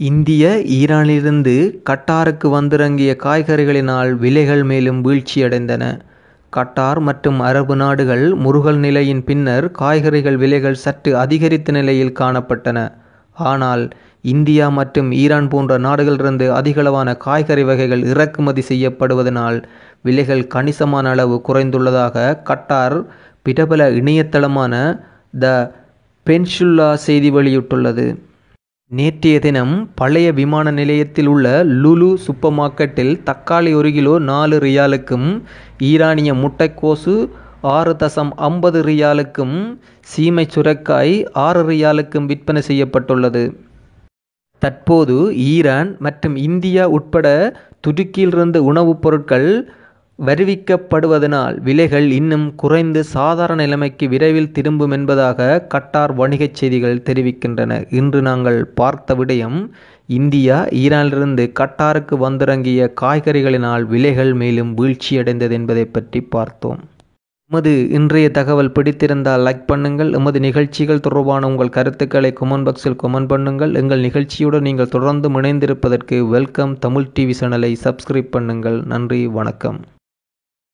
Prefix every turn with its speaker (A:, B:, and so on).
A: இந்திய ஈரானிலிருந்து கட்டாருக்கு வந்திறங்கிய காய்கறிகளினால் விலைகள் மேலும் வீழ்ச்சியடைந்தன. கட்டார் மற்றும் அரபு நாடுகள் முறுகல் நிலையின் பின்னர் காய்கறிகள் விலைகள் சற்று அதிகரித்த நிலையில் காணப்பட்டன. ஆனால் இந்தியா மற்றும் ஈரான் போன்ற நாடுகளிலிருந்து அதிகளவான காய்கறி வகைகள் இறக்குமதி செய்யப்படுவதனால் விலைகள் கணிசமான அளவு குறைந்துள்ளதாக கட்டார் பிரபல இணையதளமான த பென்ஷுல்லா செய்தி வெளியிட்டுள்ளது. நேற்றைய தினம் பழைய விமான நிலையத்தில் உள்ள லுலு சூப்பர் மார்க்கெட்டில் தக்காளி ஒரு கிலோ நாலு ரியாலுக்கும் ஈரானிய முட்டைக்கோசு ஆறு தசம் ஐம்பது ரியாலுக்கும் சீமை சுரக்காய் ஆறு ரியாலுக்கும் விற்பனை செய்யப்பட்டுள்ளது. தற்போது ஈரான் மற்றும் இந்தியா உட்பட துருக்கியிலிருந்து உணவுப் பொருட்கள் வருவிக்கப்படுவதனால் விலைகள் இன்னும் குறைந்து சாதாரண நிலைமைக்கு விரைவில் திரும்பும் என்பதாக கட்டார் வணிகச் செய்திகள் தெரிவிக்கின்றன. இன்று நாங்கள் பார்த்த விடயம் இந்தியா ஈரானிலிருந்து கட்டாருக்கு வந்திறங்கிய காய்கறிகளினால் விலைகள் மேலும் வீழ்ச்சியடைந்தது என்பதைப் பற்றி பார்த்தோம். எமது இன்றைய தகவல் பிடித்திருந்தால் லைக் பண்ணுங்கள். எமது நிகழ்ச்சிகள் தொடர்பான உங்கள் கருத்துக்களை கொமெண்ட் பாக்ஸில் கொமெண்ட் பண்ணுங்கள். எங்கள் நிகழ்ச்சியுடன் நீங்கள் தொடர்ந்து இணைந்திருப்பதற்கு வெல்கம் தமிழ் டிவி சேனலை சப்ஸ்கிரைப் பண்ணுங்கள். நன்றி வணக்கம்.